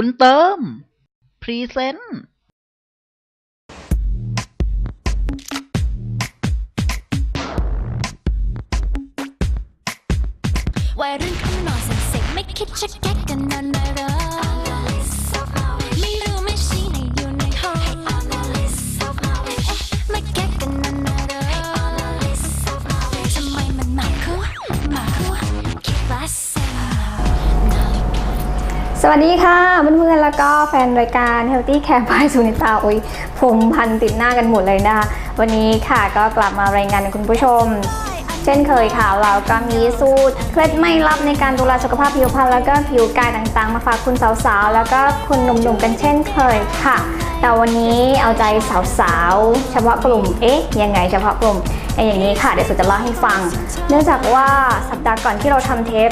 บุญเติม พรีเซนต์วัยรุ่นขึ้นนอนเซ็งๆไม่คิดจะแก๊กกันนอน วัสดีค่ะเพื่อนๆแล้วก็แฟนรายการ Healthy Care by สุนิตาอุ้ยผมพันติดหน้ากันหมดเลยนะคะวันนี้ค่ะก็กลับมารายงานคุณผู้ชม เช่นเคยค่ะ เราก็มีสูตรเคล็ดไม่ลับในการดูแลสุขภาพผิวพรรณแล้วก็ผิวกายต่างๆ มาฝากคุณสาวๆ แล้วก็คุณหนุ่มๆ กันเช่นเคยค่ะ แต่วันนี้เอาใจสาวๆ เฉพาะกลุ่มเอ๊ะยังไงเฉพาะกลุ่มเอ๊ะอย่างนี้ค่ะเดี๋ยวสุจะเล่าให้ฟัง เนื่องจากว่าสัปดาห์ก่อนที่เราทำเทป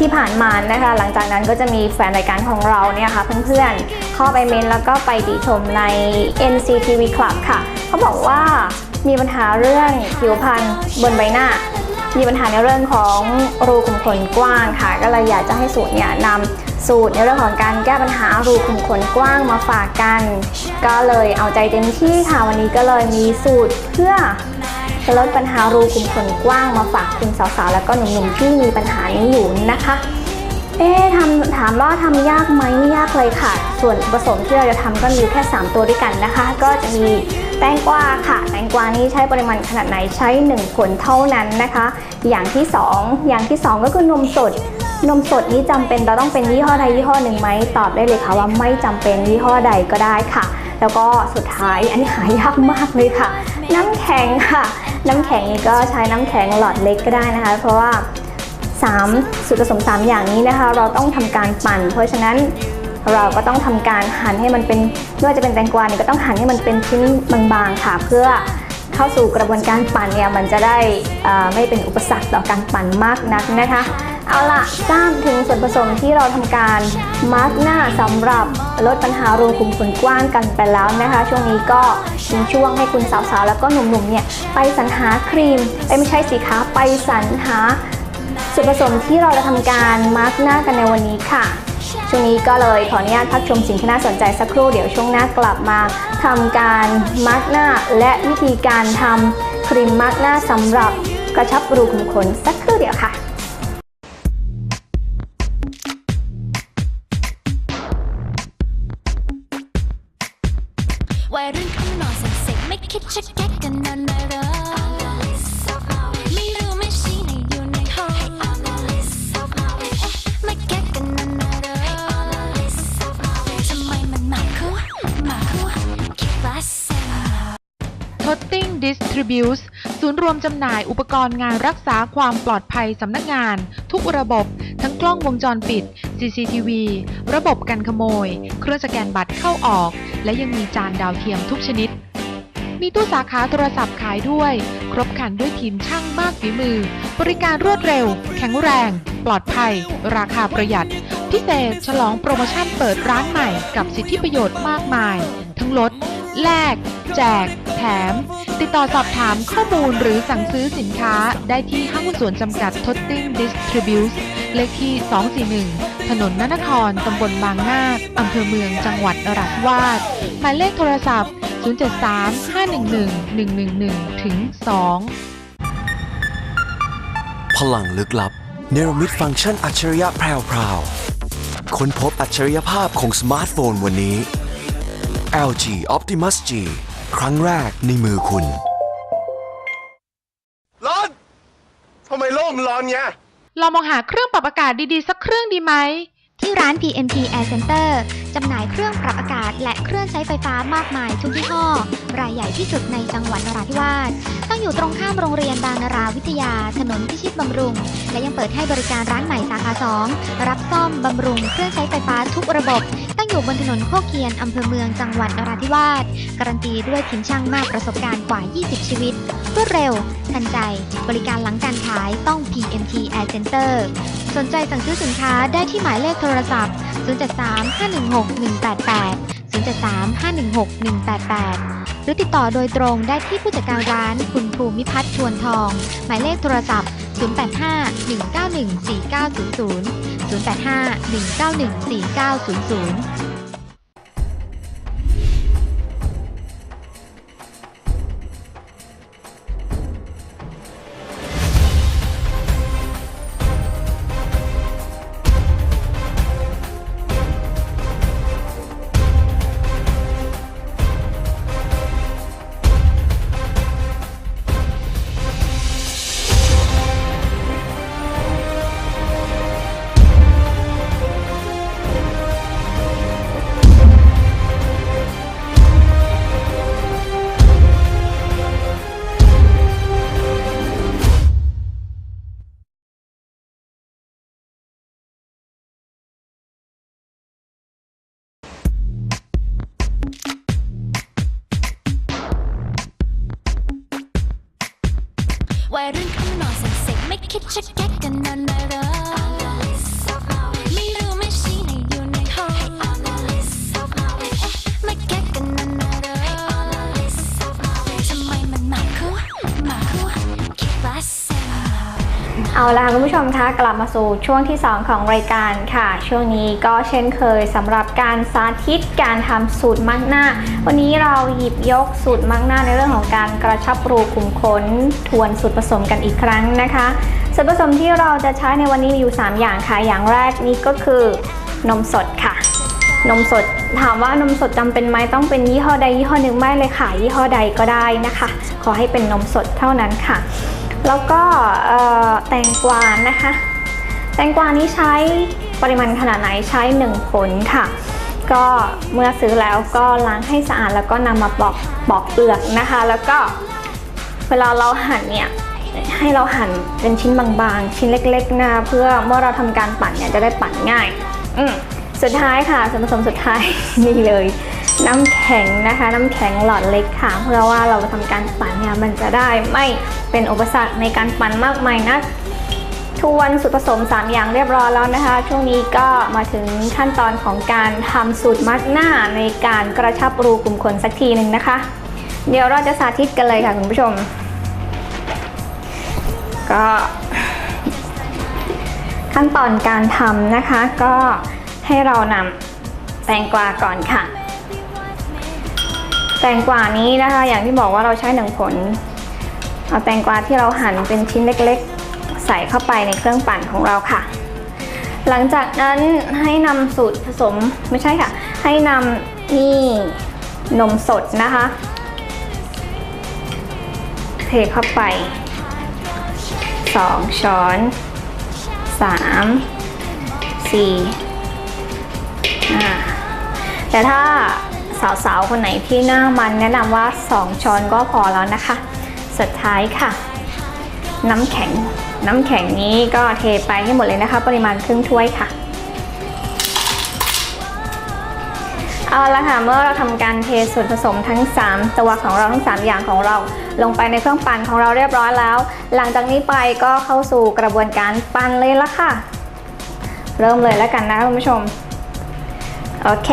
ที่ผ่านมานะคะ หลังจากนั้นก็จะมีแฟนรายการของเราเนี่ยค่ะเพื่อนๆเข้าไปเมนแล้วก็ไปติชมใน NCTV Club ค่ะ เขาบอกว่ามีปัญหาเรื่องผิวพรรณบนใบหน้า มีปัญหาในเรื่องของรูขุมขนกว้างค่ะ ก็เลยอยากจะให้สูตรเนี่ยนำสูตรในเรื่องของการแก้ปัญหารูขุมขนกว้างมาฝากกัน ก็เลยเอาใจเต็มที่ค่ะวันนี้ก็เลยมีสูตรเพื่อ จะลดปัญหารูขุมขนกว้างมาฝากคุณสาวๆ แล้วก็หนุ่มๆ ที่มีปัญหานี้อยู่นะคะ เอ๊ะทำถามว่าทำยากไหมไม่ยากเลยค่ะ ส่วนผสมที่เราจะทำก็มีแค่ 3 ตัวด้วยกันนะคะ ก็จะมีแตงกวาค่ะ แตงกวานี้ใช้ปริมาณขนาดไหนใช้ 1 ผลเท่านั้นนะคะ อย่างที่ 2 อย่างที่ 2 ก็คือนมสดนมสดนี้จำเป็นเราต้องเป็นยี่ห้อใดยี่ห้อหนึ่งไหมตอบได้เลยค่ะว่าไม่จำเป็นยี่ห้อใดก็ได้ค่ะ แล้วก็สุดท้ายอันนี้หายากมากเลยค่ะ น้ำแข็งค่ะ น้ำแข็งนี่ก็ใช้น้ำแข็งหลอดเล็กก็ได้นะคะ เพราะว่า 3ส่วนผสม 3 อย่างนี้นะคะ เราต้องทำการปั่น เพราะฉะนั้นเราก็ต้องทำการหั่นให้มันเป็นไม่ว่าจะเป็นแตงกวาเนี่ยก็ต้องหั่นให้มันเป็นชิ้นบางๆค่ะเพื่อ เข้าสู่กระบวนการปั่นเนี่ยมันจะได้ไม่เป็นอุปสรรคต่อการปั่นมากนักนะคะ เอาละทราบถึงส่วนผสมที่เราทำการมาร์กหน้าสำหรับลดปัญหารูขุมขนกว้างกันไปแล้วนะคะ ช่วงนี้ก็ทิ้งช่วงให้คุณสาวๆ แล้วก็หนุ่มๆเนี่ยไปสรรหาครีมเอ้ยไม่ใช่สีขาไปสรรหาส่วนผสมที่เราจะทำการมาร์กหน้ากันในวันนี้ค่ะ ช่วงนี้ก็เลยขออนุญาตพักชมสิ่งที่น่าสนใจสักครู่เดี๋ยวช่วงหน้ากลับมาทำการมาร์กหน้าและวิธีการทำครีมมาร์กหน้าสำหรับกระชับรูขุมขนสักครู่เดียวค่ะ ท o ตติ้งดิสทริบิวส์ศูนย์รวมจำหน่ายอุปกรณ์งานรักษาความปลอดภัยสำนักงาน ทุกระบบ ทั้งกล้องวงจรปิด CCTV ระบบกันขโมย เครื่องสแกนบัตรเข้าออก และยังมีจานดาวเทียมทุกชนิด มีตู้สาขาโทรศัพท์ขายด้วย ครบครันด้วยทีมช่างมากฝีมือ บริการรวดเร็ว แข็งแรง ปลอดภัย ราคาประหยัด พิเศษฉลองโปรโมชั่นเปิดร้านใหม่กับสิทธิประโยชน์มากมาย ทั้งลด แลก แจก แถม ติดต่อสอบถามข้อมูลหรือสั่งซื้อสินค้าได้ที่ห้างหุ้นส่วนจำกัดท o ตติ้งดิสทริบิวส์เลขที่ 241 ถนนนนคร ตำบลบางนาคอำเภอเมืองจังหวัดนราธิวาสหมายเลขโทรศัพท์ 073 511 111 ถึง 2 พลังลึกลับ เนรมิตฟังก์ชันอัจฉริยะแพรวๆค้นพบอัจฉริยภาพของสมาร์ทโฟนวันนี้ LG Optimus G ครั้งแรกในมือคุณ ร้อน ทำไมโลกมันร้อนเงี้ย เรามองหาเครื่องปรับอากาศดีๆ สักเครื่องดีไหม ที่ร้าน PMT Air Center จำหน่ายเครื่องปรับอากาศ และเครื่องใช้ไฟฟ้ามากมายทุกยี่ห้อ รายใหญ่ที่สุดในจังหวัดนราธิวาส ตั้งอยู่ตรงข้ามโรงเรียนบางนาราวิทยา ถนนพิชิตบำรุง และยังเปิดให้บริการร้านใหม่สาขา 2 รับซ่อมบำรุงเครื่องใช้ไฟฟ้าทุกระบบตั้ง อยู่บนถนนโคกเคียน อำเภอเมืองจังหวัดนราธิวาส การันตีด้วยทีมช่างมากประสบการณ์กว่า 20 ชีวิต รวดเร็ว ทันใจ บริการหลังการขายต้อง PMT Air Center สนใจสั่งซื้อสินค้าได้ที่หมายเลขโทรศัพท์ 073 516 188 073 516 188 หรือติดต่อโดยตรงได้ที่ผู้จัดการร้านคุณภูมิพัฒน์ชวนทอง หมายเลขโทรศัพท์ 085 191 4900 085 191 4900 ร็จไม่คิดจะแก๊กกันนอนมาเรอไม่รู้ไม่ชี้ไหนอยู่ในห้องเอ๊ะไม่แก๊กกันนอนมาเรอทำไมมันมาคู่มาคู่คิดว่าเซเอาล่ะคุณผู้ชมคะกลับมาสู่ช่วงที่ 2 ของรายการค่ะ ช่วงนี้ก็เช่นเคยสำหรับการสาธิตการทำสูตรมักหน้า วันนี้เราหยิบยกสูตรมักหน้าในเรื่องของการกระชับรูขุมขนทวนสูตรผสมกันอีกครั้งนะคะ ส่วนผสมที่เราจะใช้ในวันนี้มีอยู่ 3 อย่างค่ะ อย่างแรกนี่ก็คือนมสดค่ะ นมสดถามว่านมสดจำเป็นไหมต้องเป็นยี่ห้อใดยี่ห้อหนึ่งไม่เลยค่ะ ยี่ห้อใดก็ได้นะคะ ขอให้เป็นนมสดเท่านั้นค่ะ แล้วก็แตงกวานะคะ แตงกวานี้ใช้ปริมาณขนาดไหนใช้ 1 ผลค่ะ ก็เมื่อซื้อแล้วก็ล้างให้สะอาดแล้วก็นำมาปอกปอกเปลือกนะคะ แล้วก็เวลาเราหั่นเนี่ย ให้เราหั่นเป็นชิ้นบางๆ ชิ้นเล็กๆนะเพื่อเมื่อเราทำการปั่นเนี่ยจะได้ปั่นง่าย อืมสุดท้ายค่ะส่วนผสมสุดท้าย นี่เลย น้ำแข็งนะคะ น้ำแข็งหลอดเล็กค่ะ เพื่อว่าเราทำการปั่นเนี่ยมันจะได้ไม่เป็นอุปสรรคในการปั่นมากมายนักทวนสูตรผสม 3 อย่างเรียบร้อยแล้วนะคะ ช่วงนี้ก็มาถึงขั้นตอนของการทำสูตรมัดหน้าในการกระชับรูขุมขนสักทีหนึ่งนะคะ เดี๋ยวเราจะสาธิตกันเลยค่ะคุณผู้ชม ก็ ขั้นตอนการทำนะคะก็ให้เรานำแตงกวาก่อนค่ะ แตงกวานี้นะคะ อย่างที่บอกว่าเราใช้หนึ่งผล เอาแตงกวาที่เราหั่นเป็นชิ้นเล็กๆ ใส่เข้าไปในเครื่องปั่นของเราค่ะ หลังจากนั้นให้นำสูตรผสมไม่ใช่ค่ะ ให้นำนี่นมสดนะคะ เทเข้าไป 2 ช้อน 3 4อ่าแต่ถ้าสาวๆ คนไหนที่หน้ามันแนะนำว่า 2 ช้อนก็พอแล้วนะคะ สุดท้ายค่ะ น้ำแข็ง น้ำแข็งนี้ก็เทไปให้หมดเลยนะคะ ปริมาณครึ่งถ้วยค่ะเอาละค่ะเมื่อเราทำการเทส่วนผสมทั้ง 3 ตัวของเราทั้ง 3 อย่างของเรา ลงไปในเครื่องปั่นของเราเรียบร้อยแล้ว หลังจากนี้ไปก็เข้าสู่กระบวนการปั่นเลยละค่ะ เริ่มเลยแล้วกันนะคุณผู้ชม โอเค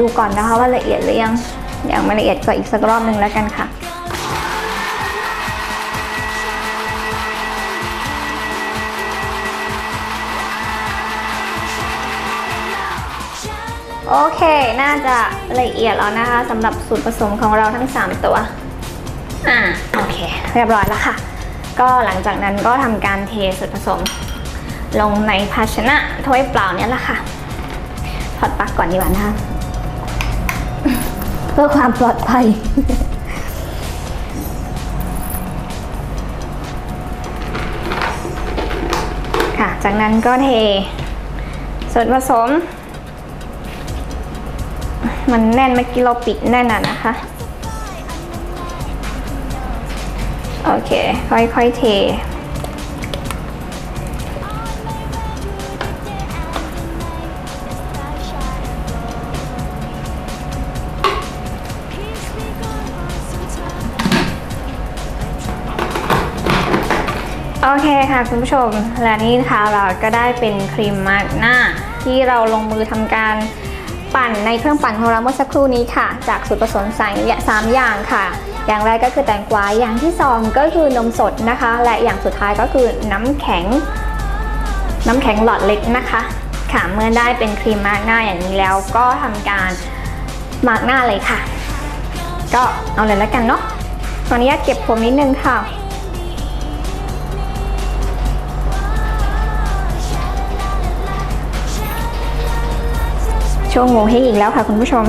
ดูก่อนนะคะว่าละเอียดหรือยังอยังไม่ละเอียดก็อีกสักรอบหนึ่งแล้วกันค่ะโอเค น่าจะละเอียดแล้วนะคะสำหรับส่วนผสมของเราทั้ง 3 ตัว อ่า โอเค เรียบร้อยแล้วค่ะ ก็หลังจากนั้นก็ทำการเทส่วนผสม ลงในภาชนะถ้วยเปล่าเนี่ยแหละค่ะ ถอดปลั๊กก่อนดีกว่านะคะ พื่อความปลอดภัย ค่ะ จากนั้นก็เทส่วนผสม มันแน่นเมื่อกี้เราปิดแน่นอะนะคะ โอเค ค่อยๆเท ค่ะคุณผู้ชม และนี่นะคะเราก็ได้เป็นครีมมาร์กหน้า ที่เราลงมือทำการปั่นในเครื่องปั่นของเราเมื่อสักครู่นี้ค่ะ จากสูตรผสมสามสามอย่างค่ะ อย่างแรกก็คือแตงกวาอย่างที่สองก็คือนมสดนะคะ และอย่างสุดท้ายก็คือน้ำแข็ง น้ำแข็งหลอดเล็กนะคะค่ะเมื่อได้เป็นครีมมาร์กหน้าอย่างนี้แล้วก็ทำการมาร์กหน้าเลยค่ะ ก็เอาเลยแล้วกันเนาะขออนุญาตเก็บผมนิดนึงค่ะ ช่วงโงเฮงอีกแล้วค่ะคุณผู้ชม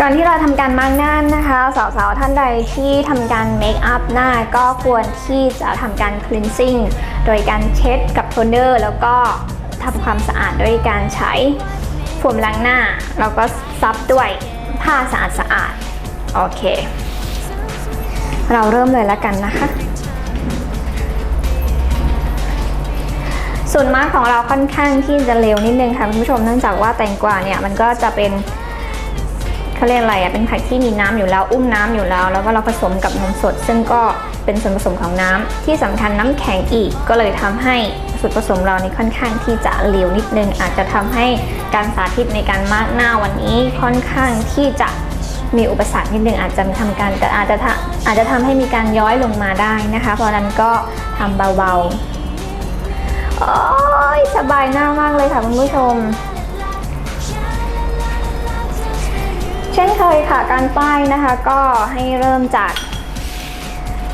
ก่อนที่เราทำการมาร์กหน้านะคะ สาวๆ ท่านใดที่ทำการเมคอัพหน้าก็ควรที่จะทำการคลีนซิ่งโดยการเช็ดกับโทนเนอร์แล้วก็ทำความสะอาดด้วยการใช้โฟมล้างหน้า แล้วก็ซับด้วยผ้าสะอาดสะอาดๆโอเค เราเริ่มเลยแล้วกันนะคะ ส่วนมากของเราค่อนข้างที่จะเร็วนิดนึงค่ะคุณผู้ชมเนื่องจากว่าแตงกวาเนี่ยมันก็จะเป็นเขาเรียกอะไรอะเป็นผักที่มีน้ำอยู่แล้ว อุ้มน้ำอยู่แล้ว แล้วก็เราผสมกับนมสด ซึ่งก็เป็นส่วนผสมของน้ำที่สำคัญน้ำแข็งอีก ก็เลยทำให้ส่วนผสมเรานี่ค่อนข้างที่จะเร็วนิดนึง อาจจะทำให้การสาธิตในการมาร์กหน้าวันนี้ค่อนข้างที่จะมีอุปสรรคนิดนึงอาจจะทำการอาจจะอาจจะทำให้มีการย้อยลงมาได้นะคะ เพราะนั้นก็ทำเบาๆ โอ้ยสบายหน้ามากเลยค่ะคุณผู้ชม เช่นเคยค่ะการป้ายนะคะก็ให้เริ่มจาก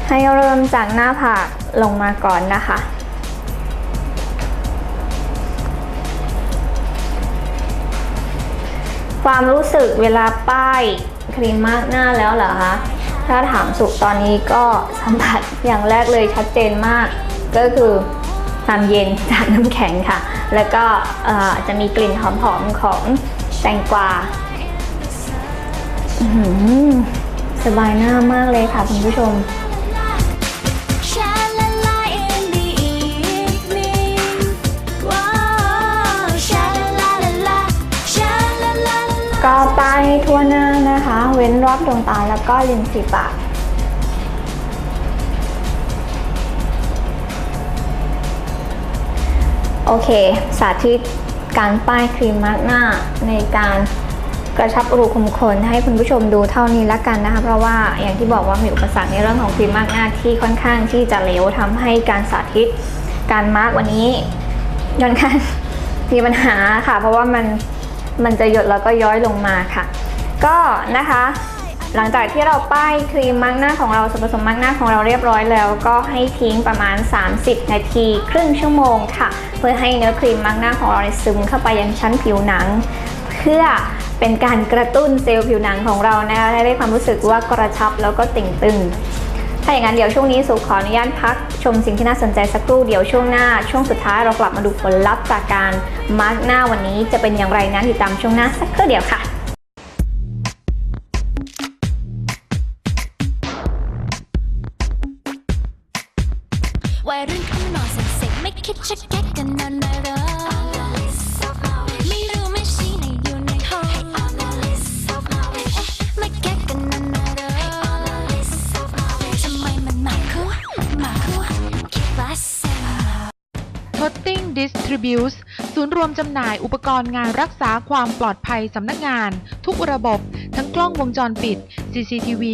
ให้เริ่มจากหน้าผากลงมาก่อนนะคะ ความรู้สึกเวลาป้ายครีมมากหน้าแล้วเหรอคะถ้าถามสุขตอนนี้ก็สัมผัสอย่างแรกเลยชัดเจนมาก ก็คือ ความเย็นจากน้ำแข็งค่ะ แล้วก็จะมีกลิ่นหอมๆของแตงกวาสบายหน้ามากเลยค่ะคุณผู้ชมก็ป้ายทั่วหน้านะคะ เว้นรอบดวงตาแล้วก็ริมฝีปาก โอเค สาธิตการป้ายครีมมาร์กหน้าในการกระชับรูขุมขนให้คุณผู้ชมดูเท่านี้ละกันนะคะ เพราะว่าอย่างที่บอกว่ามีอุปสรรคในเรื่องของครีมมาร์กหน้าที่ค่อนข้างที่จะเหลวทำให้การสาธิตการมาร์กวันนี้ค่อนข้างมีปัญหาค่ะ เพราะว่ามันมันจะหยดแล้วก็ย้อยลงมาค่ะ ก็นะคะ หลังจากที่เราป้ายครีมมาร์กหน้าของเราส่วนผสมมาร์กหน้าของเราเรียบร้อยแล้ว ก็ให้ทิ้งประมาณ 30 นาที ครึ่งชั่วโมงค่ะ เพื่อให้เนื้อครีมมาร์กหน้าของเราซึมเข้าไปยังชั้นผิวหนัง เพื่อเป็นการกระตุ้นเซลล์ผิวหนังของเรานะคะให้ได้ความรู้สึกว่ากระชับแล้วก็ติ่งตึงถ้าอย่างนั้นเดี๋ยวช่วงนี้สุขออนุญาตพัก ชมสิ่งที่น่าสนใจสักครู่เดี๋ยวช่วงหน้า ช่วงสุดท้ายเรากลับมาดูผลลัพธ์จากการมาร์กหน้าวันนี้จะเป็นอย่างไรนั้นติดตามช่วงหน้าสักครู่เดียวค่ะ จำหน่ายอุปกรณ์งานรักษาความปลอดภัยสำนักงาน ทุกระบบ ทั้งกล้องวงจรปิด CCTV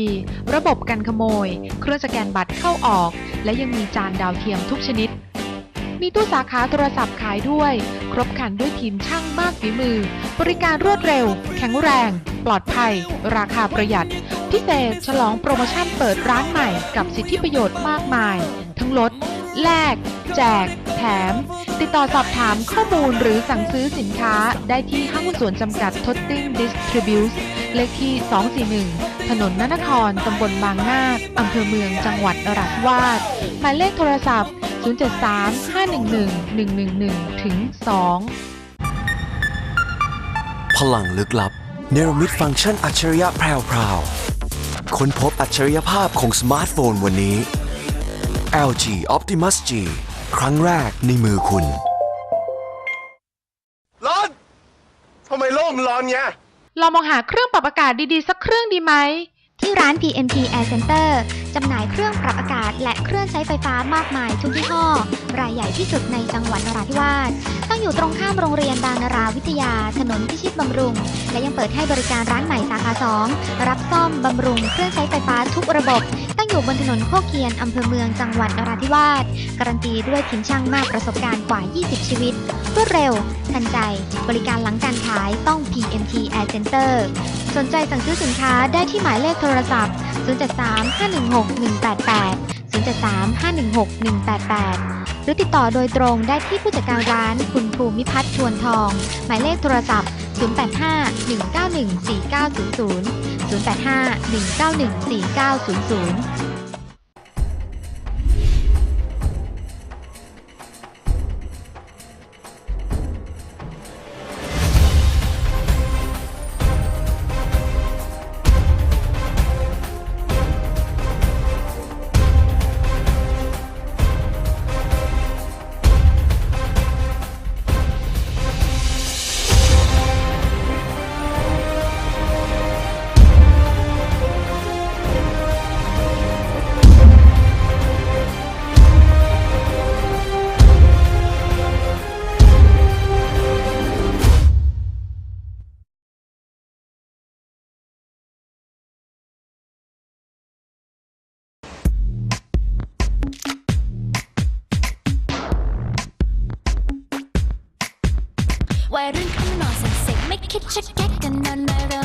ระบบกันขโมย เครื่องสแกนบัตรเข้าออก และยังมีจานดาวเทียมทุกชนิด มีตู้สาขาโทรศัพท์ขายด้วย ครบครันด้วยทีมช่างมากฝีมือ บริการรวดเร็ว แข็งแรง ปลอดภัย ราคาประหยัด พิเศษฉลองโปรโมชั่นเปิดร้านใหม่กับสิทธิประโยชน์มากมาย ทั้งลดแลก แจก แถม ติดต่อสอบถามข้อมูลหรือสั่งซื้อสินค้าได้ที่ห้างหุ้นส่วนจำกัดท o ตติ้งดิสทริบิวส์เลขที่ 241 ถนนนนคร ตำบลบางนาคอำเภอเมืองจังหวัดนราธิวาสหมายเลขโทรศัพท์ 073 511 111 ถึง 2 พลังลึกลับ เนรมิตฟังก์ชันอัจฉริยะแพรวๆค้นพบอัจฉริยภาพของสมาร์ทโฟนวันนี้ LG Optimus G ครั้งแรกในมือคุณ ร้อน ทำไมโลกมันร้อนเงี้ย เรามองหาเครื่องปรับอากาศดีๆ สักเครื่องดีไหม ที่ร้าน PMT Air Center จำหน่ายเครื่องปรับอากาศ และเครื่องใช้ไฟฟ้ามากมายทุกยี่ห้อ รายใหญ่ที่สุดในจังหวัดนราธิวาส ตั้งอยู่ตรงข้ามโรงเรียนบางนาราวิทยา ถนนพิชิตบำรุง และยังเปิดให้บริการร้านใหม่สาขา2รับซ่อมบำรุงเครื่องใช้ไฟฟ้าทุกระบบ ตั้งอยู่บนถนนโคกเคียนอำเภอเมืองจังหวัดนราธิวาสการันตีด้วยทีมช่างมากประสบการณ์กว่า 20 ชีวิต รวดเร็ว ทันใจ บริการหลังการขายต้อง PMT Air Center สนใจสั่งซื้อสินค้าได้ที่หมายเลขโทรศัพท์ 073 516 188 073 516 188 รือติดต่อโดยตรงได้ที่ผู้จัดการร้านคุณภูมิพัฒน์ชวนทอง หมายเลขโทรศัพท์ 085 191 4900 085 191 4900 วัยรุ่นเข้ามานอนสั่งเสร็จไม่คิดจะแก้กันนอนนะเหรอ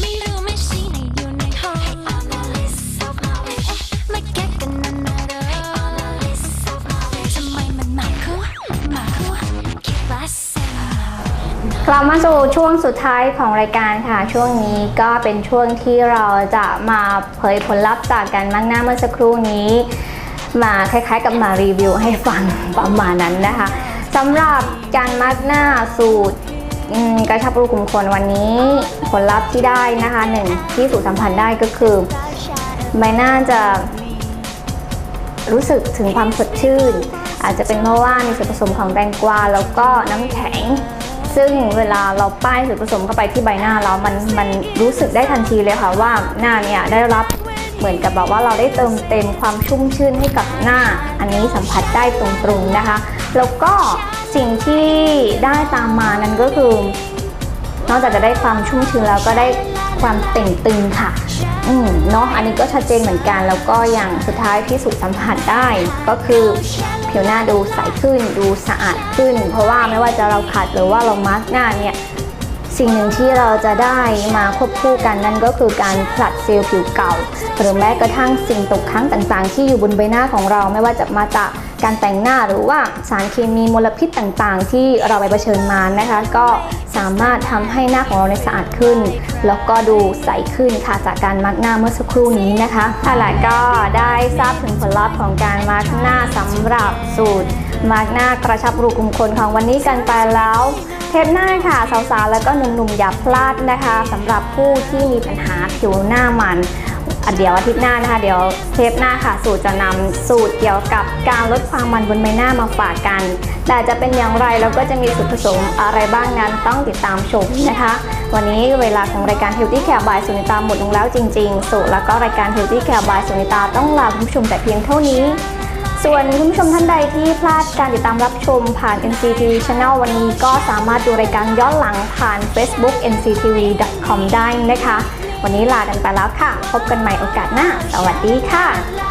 ไม่รู้ไม่ชี้ไหนอยู่ในห้องไม่แก้กันนอนนะเหรอทำไมมันมาคู่มาคู่คิดว่าเซ็งกลับมาสู่ช่วงสุดท้ายของรายการค่ะ ช่วงนี้ก็เป็นช่วงที่เราจะมาเผยผลลัพธ์จากการมั่งหน้าเมื่อสักครู่นี้ มาคล้ายๆกับมารีวิวให้ฟังประมาณนั้นนะคะ สำหรับการมัดหน้าสูตรกระชับรูขุมขนวันนี้ ผลลัพธ์ที่ได้นะคะหนึ่งที่สูตรสัมผัสได้ก็คือใบหน้าจะรู้สึกถึงความสดชื่น อาจจะเป็นเพราะว่ามีส่วนผสมของแตงกวาแล้วก็น้ำแข็ง ซึ่งเวลาเราป้ายส่วนผสมเข้าไปที่ใบหน้าเรามันมันรู้สึกได้ทันทีเลยค่ะว่าหน้าเนี่ยได้รับ เหมือนกับแบบว่าเราได้เติมเต็มความชุ่มชื่นให้กับหน้า อันนี้สัมผัสได้ตรงๆนะคะ แล้วก็สิ่งที่ได้ตามมานั้นก็คือนอกจากจะได้ความชุ่มชื้นแล้วก็ได้ความเต่งตึงค่ะ อืมเนาะอันนี้ก็ชัดเจนเหมือนกัน แล้วก็อย่างสุดท้ายที่สุดสัมผัสได้ ก็คือผิวหน้าดูใสขึ้น ดูสะอาดขึ้น เพราะว่าไม่ว่าจะเราขัดหรือว่าเรามาร์กหน้าเนี่ย สิ่งหนึ่งที่เราจะได้มาควบคู่กันนั่นก็คือการผลัดเซลล์ผิวเก่า หรือแม้กระทั่งสิ่งตกค้างต่างๆ ที่อยู่บนใบหน้าของเราไม่ว่าจะมาจากการแต่งหน้าหรือว่าสารเคมีมลพิษต่างๆ ที่เราไปเผชิญมานะคะ ก็สามารถทำให้หน้าของเราในสะอาดขึ้น แล้วก็ดูใสขึ้นค่ะจากการมาร์กหน้าเมื่อสักครู่นี้นะคะค่ะและก็ได้ทราบถึงผลลัพธ์ของการมาร์กหน้าสำหรับสูตรมาร์กหน้ากระชับรูขุมขนของวันนี้กันไปแล้ว เทปหน้าค่ะสาวๆแล้วก็หนุ่มๆอย่าพลาดนะคะสำหรับผู้ที่มีปัญหาผิวหน้ามันเดี๋ยวอาทิตย์หน้านะคะ เดี๋ยวเทปหน้าค่ะ สูตรจะนำสูตรเกี่ยวกับการลดความมันบนใบหน้ามาฝากกัน แต่จะเป็นอย่างไรแล้วก็จะมีส่วนผสมอะไรบ้างนั้นต้องติดตามชมนะคะ วันนี้เวลาของรายการ Healthy Care by สุนิตาหมดลงแล้วจริงๆ สูตรแล้วก็รายการ Healthy Care by สุนิตาต้องลาคุณผู้ชมแต่เพียงเท่านี้ ส่วนคุณผู้ชมท่านใดที่พลาดการติดตามรับชมผ่าน NCTV Channel วันนี้ก็สามารถดูรายการย้อนหลังผ่าน Facebook nctv.com ได้นะคะ วันนี้ลากันไปแล้วค่ะ พบกันใหม่โอกาสหน้า สวัสดีค่ะ